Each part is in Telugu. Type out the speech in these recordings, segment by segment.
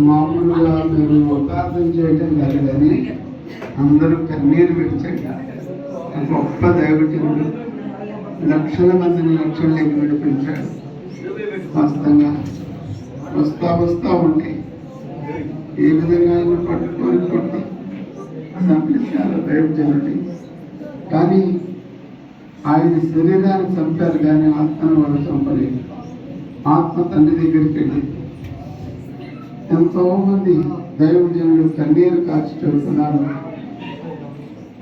మామూలుగా మీరు ఉపార్థం చేయటం కాదు అందరూ కన్నీరు విడిచండి గొప్ప దైవజనుడు లక్షల మందిని లక్షల్లోకి విడిపించాడు వాస్తవంగా వస్తా వస్తా ఉంటే ఏ విధంగా ఆయన పట్టుకొని కొట్టి చంపేశారు దైవజనుడి కానీ ఆయన శరీరాన్ని చంపారు కానీ ఆత్మను వాళ్ళు చంపలేదు. ఆత్మ తండ్రి దగ్గరికి వెళ్ళి ఎంతో మంది దైవజనులు కన్నీరు కాచి చెడుతున్నారు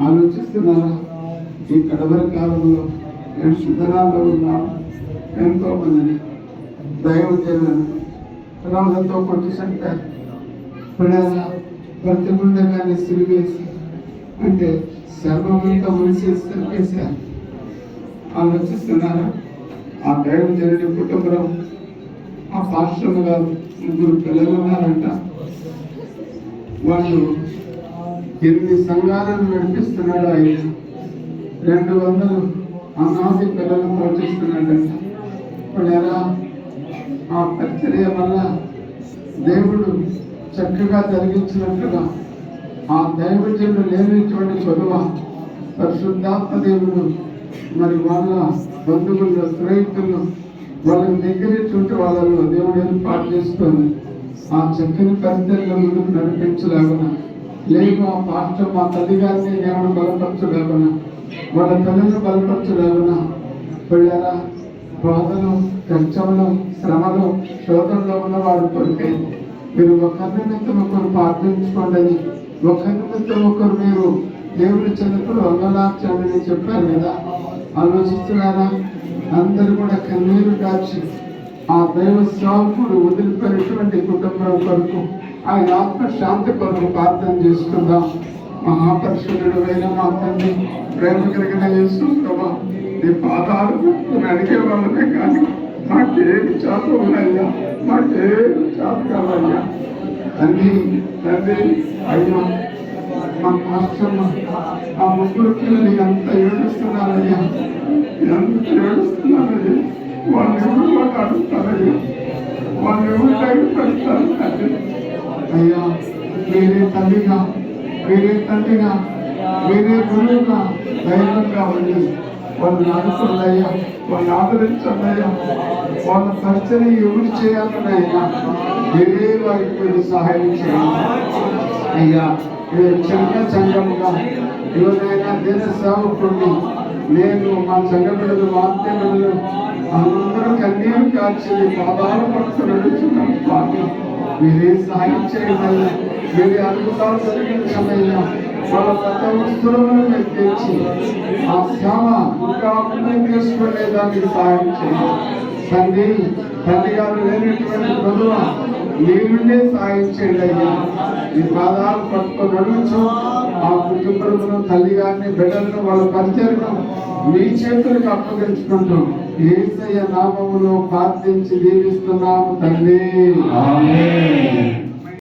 ఆలోచిస్తున్నారా? ఈ కడవరి కాలంలో నేను శుద్ధరాల్లో ఉన్నాను. ఎంతో మందిని దైవజనులను రాళ్ళతో కొట్టి చంపారు. పిల్లల ప్రతి సిరివేసి అంటే సర్వమంతా మనిషి సరిపేశారు ఆలోచిస్తున్నారా? ఆ దైవజనుడి కుటుంబం ఆ పాశ్రమ గారు ముగ్గురు పిల్లలు ఉన్నారంట. వాళ్ళు ఎనిమిది సంఘాలను నడిపిస్తున్నాడు ఆయన. రెండు వందలు అనాథి పిల్లలు పోషిస్తున్నాడంట. ఇప్పుడు ఎలా? ఆ పరిచర్య వల్ల దేవుడు చక్కగా జరిగించినట్లుగా ఆ దైవజనుడు లేనిటువంటి చదువ పరిశుద్ధాత్మ దేవుడు మరి వాళ్ళ బంధువుల్లో స్నేహితుల్లో వాళ్ళని దగ్గర చుట్టూ వాళ్ళు దేవుడు ఏర్పాటు చేసుకొని ఆ చక్కని పరిస్థితుల్లో ముందుకు నడిపించలేకున లేక ఆ పాస్టర్ మా తల్లి గారిని దేవుడు బలపరచలేకున వాళ్ళ తల్లిని బలపరచలేకుండా పిల్లరా బాధలు కష్టములు శ్రమలు శోధంలో ఉన్న వాడు కొరికే. మీరు ఒకరి నిమిత్తం ఒకరు ప్రార్థించుకోండి ఒకరి నిమిత్తం ఒకరు మీరు దేవుడి చెందుకుని వంగలార్చండి అని చెప్పారు కదా. ఆలోచిస్తున్నారా? అందరూ కూడా కన్నీరు కాచి ఆ దైవ సేవకుడు వదిలిపోయినటువంటి కుటుంబం కొరకు ఆయన ఆత్మ శాంతి కొరకు ప్రార్థన చేసుకుందాం. మహాపరిశుద్ధుడు అయిన మా తండ్రి ప్రేమ కలిగిన యేసు ప్రభా నీ పాదాలు అడిగే వాళ్ళమే కానీ మాకేమి చేత ఉన్నాయ్యా మాకేమి చేత కాదయ్యా. తండ్రి తండ్రి అయ్యా మా మాస్టర్మ ఆ ముగ్గురు పిల్లలు ఎంత ఏడుస్తున్నారయ్యా. ఎంత ఏడుస్తున్నారయ్యా వాళ్ళు ఎవరు మాకు అడుగుతారయ్యా వాళ్ళు ఎవరు తగ్గిపడతారు తండ్రి అయ్యా మీరే తల్లిగా మీరే తండ్రిగా మీరే గురువుగా ధైర్యంగా ఉండి వాళ్ళని ఆదుకున్నాయ్యా వాళ్ళు ఆదరించండియ్యా. వాళ్ళ పరిచయం ఎవరు చేయాలనయ్యా మీరే వారికి మీరు సహాయం చేయాలి. అయ్యా మీరు చిన్న సంఘముగా ఎవరైనా దేశ సేవకుడిని నేను మా సంఘ బిడ్డలు వార్త బిడ్డలు అందరూ కన్నీరు కాచి పాదాలు పట్టుకుని నడుచున్నాం స్వామి మీరే సాయం చేయండి మీరే అద్భుతాలు జరిగించమయ్యా వాళ్ళ కొత్త వస్తువులను మీరు తెచ్చి ఆ సేవ ఇంకా అభివృద్ధి చేసుకునే దానికి సాయం చేయండి. తండ్రి తండ్రి గారు లేనటువంటి ప్రభువ మీరుండే సాయం చేయండి అయ్యా. ఈ పాదాలు పట్టుకొని నడుచు ఆ కుటుంబంలో తల్లి గారిని బిడ్డలను వాళ్ళ పరిచయం మీ చేతులకు అప్పగించుకుంటూ. ఏసయ్య నామములో ప్రార్థించి దీవిస్తున్నాము తండ్రి.